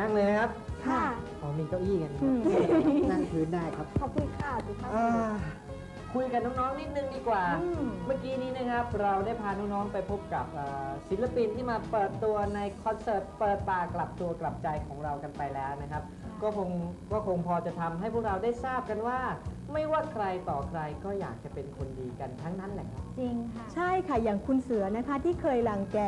นั่งเลยนะครับค่ะ อ๋อมีเก้าอี้กันครับอืม นั่งพื้นได้ครับขอบคุณค่ะสุภาพอ่าคุยกับน้องๆนิดนึงดีกว่า อืม เมื่อกี้นี้นะครับเราได้พาน้องๆไปพบกับอ่าศิลปินที่มาเปิดตัวในคอนเสิร์ตเปิดตากลับตัวกลับใจของเรากันไปแล้วนะครับ ก็คงก็คงพอจะทำให้พวกเราได้ทราบกันว่า ไม่ว่าใครต่อใครก็อยากจะเป็นคนดีกันทั้งนั้นแหละครับ จริงค่ะ ใช่ค่ะอย่างคุณเสือนะคะที่เคยรังแก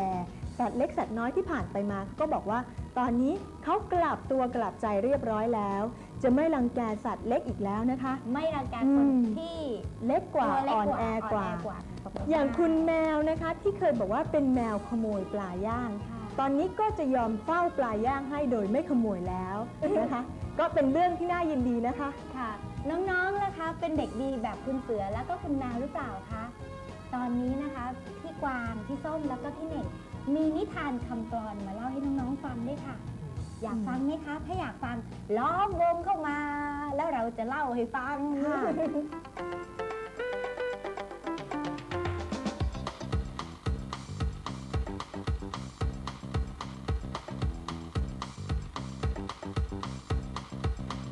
สัตว์เล็กสัตว์น้อยที่ผ่านไปมา ก็บอกว่า ตอนนี้เขากลับตัวกลับใจเรียบร้อยแล้ว จะไม่รังแกสัตว์เล็กอีกแล้วนะคะ ไม่รังแกอืคนมที่เล็กกว่าตัวเล็อ่อนแอกว่านแอกว่าขบณอย่างคุณะแมวนะคะที่เคยบอกว่าเป็นแมวขโมยปลาย่างค่ะตอนนี้ก็จะยอมเฝ้าปลาย่างให้โดยไม่ขโมยแล้วนะคะก็เป็นเรื่องที่น่ายินดีนะคะค่ะ น้องๆนะคะ เป็นเด็กดีแบบคุณเสือแล้วก็คุณแมวหรือเปล่าคะตอนนี้นะคะพี่กวางพี่ส้มแล้วก็พี่เน่ง มีนิทานคำกลอนมาเล่าให้น้องๆฟังด้วยค่ะ อยากฟังไหมคะ ถ้าอยากฟังล้อมวงเข้ามา แล้วเราจะเล่าให้ฟังค่ะ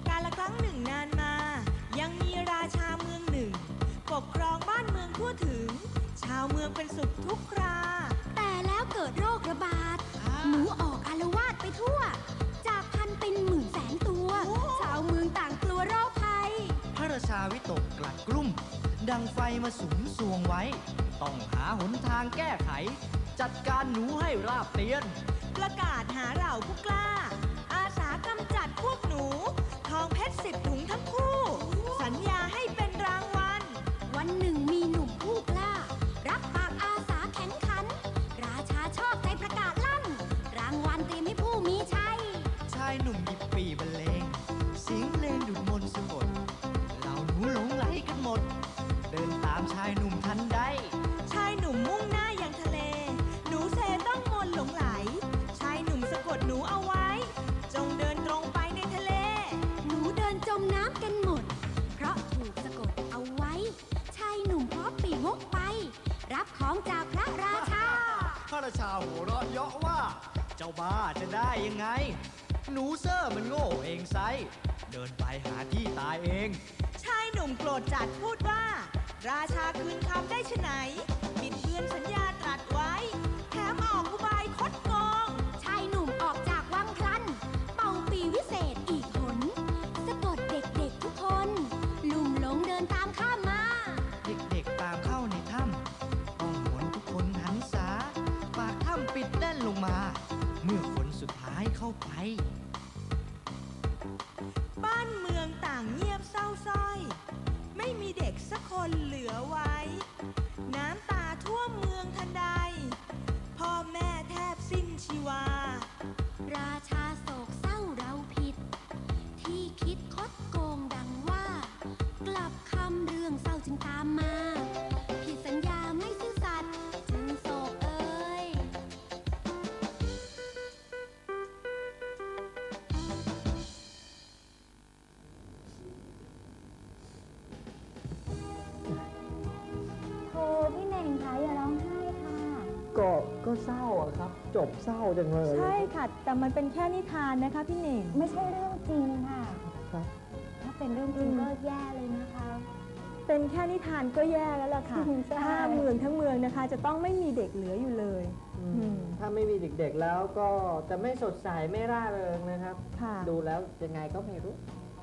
กาละครั้งหนึ่งนานมายังมีราชาเมืองหนึ่งปกครองบ้านเมืองทั่วถึง ชาวเมืองเป็นสุขทุกคราแต่แล้ว เกิดโรคระบาด หนูออกอารวาสไปทั่ว จากพันเป็นหมื่นแสนตัว ชาวเมืองต่างกลัวโรคภัย พระราชาวิตกกลัดกลุ้มดังไฟมาสุมสวงไว้ ต้องหาหนทางแก้ไข จัดการหนูให้ราบเตียน ประกาศหาเหล่าผู้กล้าอา ยังไง หนูเซอร์มันโง่เองไซ เดินไปหาที่ตายเอง ชายหนุ่มโกรธจัดพูดว่า ราชาคืนคำได้ชะไหนบิดเบือนสัญญาตรัส เข้าไป บ้านเมืองต่างเงียบเศร้าสร้อย ไม่มีเด็กสักคนเหลือไว้ น้ำตาท่วมเมืองทันใด พ่อแม่แทบสิ้นชีวา ราชาโศกเศร้าเราผิด ที่คิดคดโกงดังว่า กลับคำเรื่องเศร้าจึงตามมา เศร้าอะครับ จบเศร้าจังเลยใช่ค่ะ แต่มันเป็นแค่นิทานนะคะพี่เน่ง ไม่ใช่เรื่องจริงค่ะ ครับ ถ้าเป็นเรื่องจริงอืมก็แย่เลยนะคะ เป็นแค่นิทานก็แย่แล้วล่ะค่ะใช่ ถ้าเมืองทั้งเมืองนะคะ จะต้องไม่มีเด็กเหลืออยู่เลยอืมอืม ถ้าไม่มีเด็กๆแล้วก็จะไม่สดใสไม่ร่าเริงนะครับ ค่ะ ดูแล้วยังไงก็ไม่รู้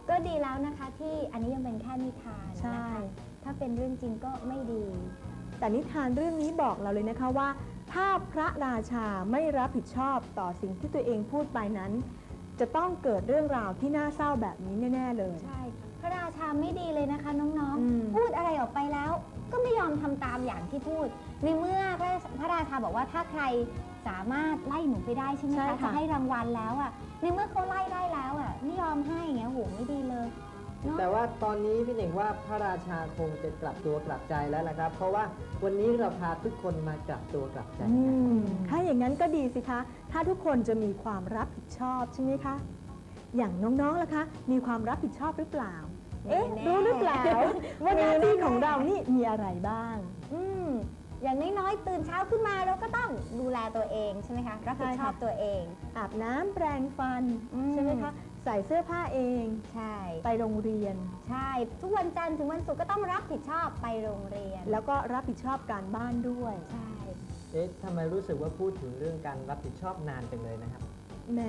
ก็ดีแล้วนะคะที่อันนี้ยังเป็นแค่นิทานใช่ นะคะถ้าเป็นเรื่องจริงก็ไม่ดี แต่นิทานเรื่องนี้บอกเราเลยนะคะว่า ถ้าพระราชาไม่รับผิดชอบต่อสิ่งที่ตัวเองพูดไปนั้น จะต้องเกิดเรื่องราวที่น่าเศร้าแบบนี้แน่ๆเลย ใช่ พระราชาไม่ดีเลยนะคะน้องอืม ๆ พูดอะไรออกไปแล้ว ก็ไม่ยอมทำตามอย่างที่พูด ในเมื่อพระพระราชาบอกว่าถ้าใครสามารถไล่หนูไปได้ใช่ไหมใช่คะค่ะ จะให้รางวัลแล้วอะในเมื่อเขาไล่ได้แล้วอะไม่ยอมให้อย่างเงี้ยโหไม่ดีเลยเนาะ แต่ว่าตอนนี้พี่หนิงว่าพระราชาคงจะกลับตัวกลับใจแล้วละครับ เพราะว่าวันนี้เราพาทุกคนมากลับตัวกลับใจอืกันมถ้าอย่างนั้นก็ดีสิคะ ถ้าทุกคนจะมีความรับผิดชอบใช่ไหมคะ อย่างน้องๆล่ะคะ มีความรับผิดชอบหรือเปล่า เอ๊ะแน่ๆรู้หรือเปล่าว่าหน้าที่ของเรานี่มีอะไรบ้าง อืมอย่างน้อยๆ ตื่นเช้าขึ้นมาเราก็ต้องดูแลตัวเองใช่ไหมคะรับผิดชอบใช่ค่ะตัวเอง อาบน้ำแปรงฟันอืมใช่ไหมคะ ใส่เสื้อผ้าเอง ใช่ ไปโรงเรียน ใช่ ทุกวันจันทร์ถึงวันศุกร์ก็ต้องรับผิดชอบไปโรงเรียน แล้วก็รับผิดชอบการบ้านด้วย ใช่ เอ๊ะทำไมรู้สึกว่าพูดถึงเรื่องการรับผิดชอบนานจังเลยนะครับ แหม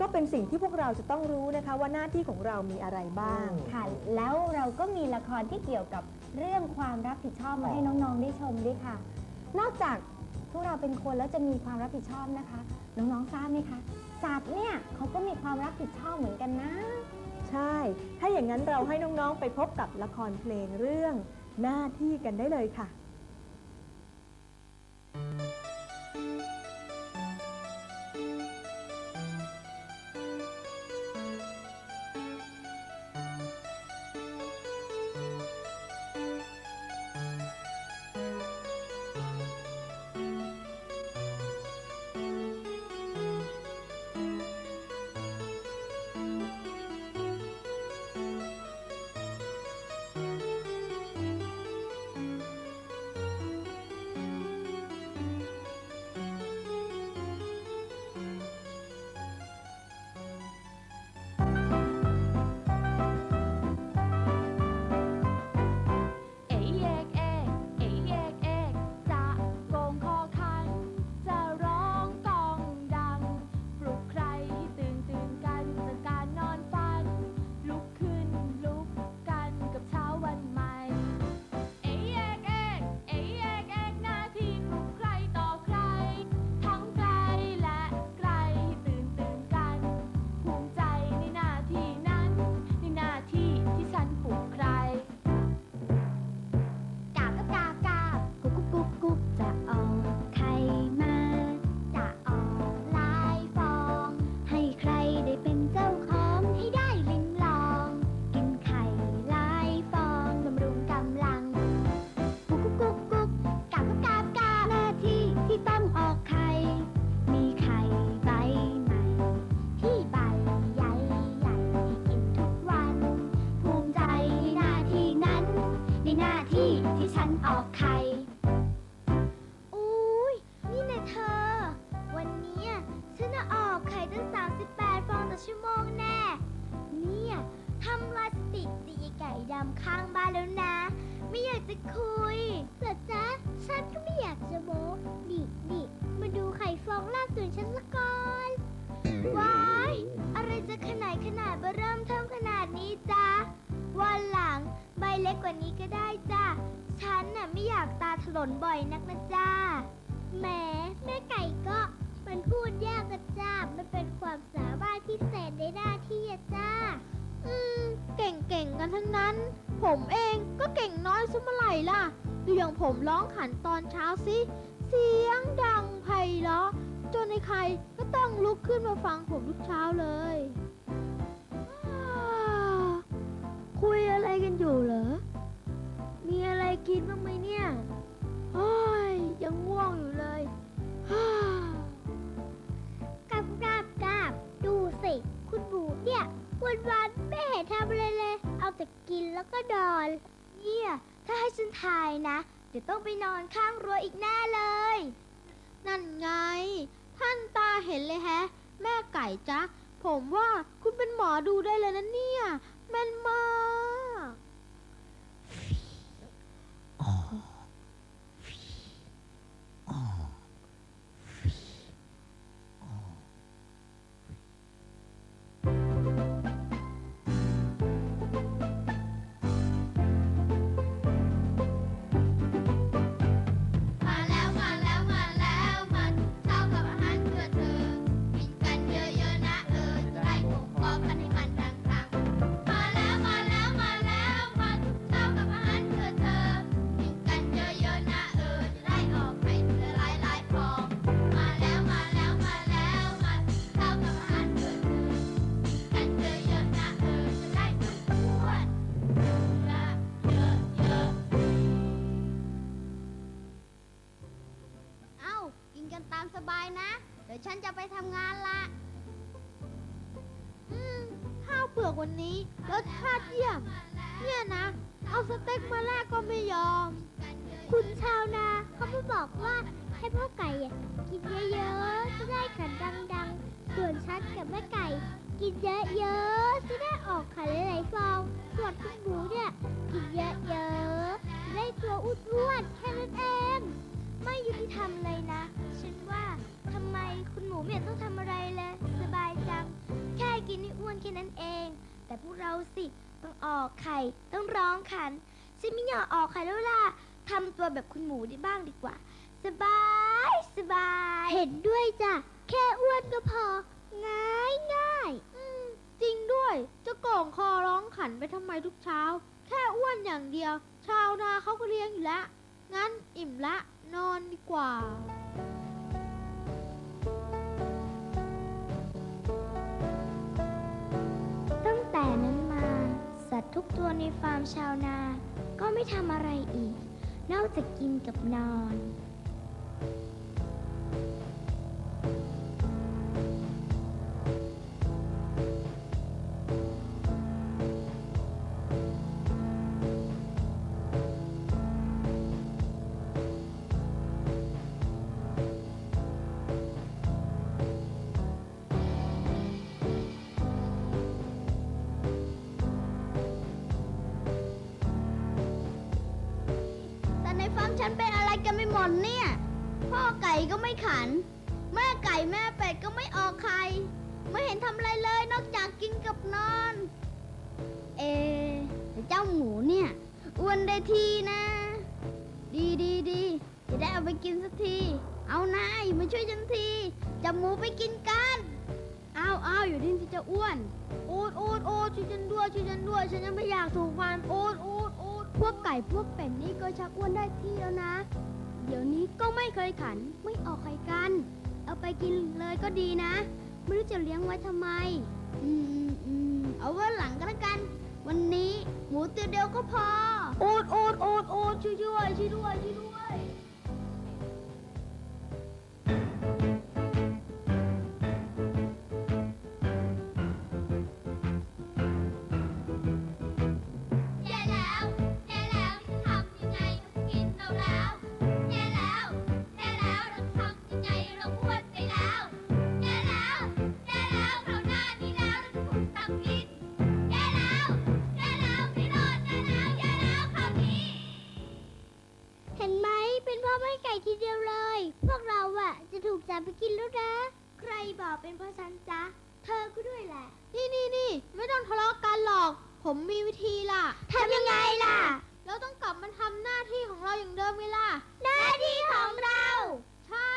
ก็เป็นสิ่งที่พวกเราจะต้องรู้นะคะว่าหน้าที่ของเรามีอะไรบ้าง อืม ค่ะ แล้วเราก็มีละครที่เกี่ยวกับเรื่องความรับผิดชอบมาอ๋อให้น้องๆได้ชมด้วยค่ะ นอกจากพวกเราเป็นคนแล้วจะมีความรับผิดชอบนะคะ น้องๆทราบไหมคะ สัตว์เนี่ยเขาก็มีความรับผิดชอบเหมือนกันนะ ใช่ ถ้าอย่างนั้นเราให้น้องๆไปพบกับละครเพลงเรื่องหน้าที่กันได้เลยค่ะ จะคุยเหรอจ๊ะ ฉันก็ไม่อยากจะโม้ดิดิมาดูไข่ฟองล่าสุดฉันละก่อนว้ายอะไรจะขนาดขนาดเบอร์เริ่มเทิมขนาดนี้จ๊ะ วันหลังใบเล็กกว่านี้ก็ได้จ้ะ ฉันน่ะไม่อยากตาถลนบ่อยนักนะจ้าแหมแม่ไก่ก็มันพูดยากกันจ้ามันเป็นความสามารถพิเศษในหน้าที่อะจ้า อืม เก่งๆกันทั้งนั้น ผมเอง ซะเมื่อไหร่ล่ะ ดูอย่างผมร้องขันตอนเช้าสิ เสียงดังไพเราะจนในใครก็ต้องลุกขึ้นมาฟังผมทุกเช้าเลยคุยอะไรกันอยู่เหรอ มีอะไรกินบ้างไหมเนี่ยโอ้ยยังง่วงอยู่เลยกราบกราบกราบดูสิ คุณหมูเนี่ยวันวันไม่เห็นทำอะไรเลย เอาแต่กินแล้วก็นอน เนี่ย ถ้าให้ฉันทายนะ เดี๋ยวต้องไปนอนข้างรั้วอีกแน่เลย นั่นไง ท่านตาเห็นเลยแฮะ แม่ไก่จ๊ะ ผมว่าคุณเป็นหมอดูได้เลยนะเนี่ยแม่นมากะ เดี๋ยวฉันจะไปทำงานละอืมข้าวเปลือกวันนี้รสชาติเยี่ยม เนี่ยนะ เอาสเต็กมาแลกก็ไม่ยอม คุณชาวนาเขาไม่บอกว่าให้พ่อไก่กินเยอะๆจะได้ขันดังๆ ส่วนฉันกับแม่ไก่ กินเยอะๆจะได้ออกไข่หลายๆฟอง ส่วนคุณหมูเนี่ย กินเยอะๆจะได้ตัวอ้วนๆแค่นั้นเอง ออกไข่ต้องร้องขันฉันไม่อยากออกไข่แล้วล่ะทำตัวแบบคุณหมูได้บ้างดีกว่า สบายสบาย เห็นด้วยจ้ะ แค่อ้วนก็พอ ง่ายง่ายจริงด้วยจะโก่งคอร้องขันไปทำไมทุกเช้า แค่อ้วนอย่างเดียว ชาวนาเขาก็เลี้ยงอยู่แล้ว งั้นอิ่มละ นอนดีกว่า ทุกตัวในฟาร์มชาวนา ก็ไม่ทำอะไรอีก นอกจากกินกับนอน อนไม่หมดเนี่ย พ่อไก่ก็ไม่ขัน แม่ไก่แม่เป็ดก็ไม่ออกไข่ไม่เห็นทำอะไรเลยนอกจากกินกับนอน เอเจ้าหมูเนี่ยอ้วนได้ทีนะ ดีดีดีจะได้เอาไปกินสักที เอานายมาช่วยฉันทีจับหมูไปกินกันเอาเอาอยู่ที่ที่จะอ้วนอูดอูดอูดช่วยฉันด้วยช่วยฉันด้วยฉันยังไม่อยากถูกฟันอูดอูดอูดพวกไก่พวกเป็ดนี่ก็ชักอ้วนได้ที่แล้วนะ เดี๋ยวนี้ก็ไม่เคยขันไม่ออกไข่กัน เอาไปกินเลยก็ดีนะ ไม่รู้จะเลี้ยงไว้ทำไมอืมอืมอืมเอาไว้หลังก็แล้วกัน วันนี้หมูตัวเดียวก็พออูดอูดอูดอูดช่วยด้วยช่วยด้วยช่วยด้วย ทีเดียวเลย พวกเราอะจะถูกจับไปกินแล้วนะ ใครบอกเป็นเพราะฉันจ๊ะ เธอก็ด้วยแหละ นี่นี่นี่ไม่ต้องทะเลาะกันหรอก ผมมีวิธีล่ะทำยังไงล่ะ เราต้องกลับมาทำหน้าที่ของเราอย่างเดิมไงล่ะ หน้าที่ของเรา ใช่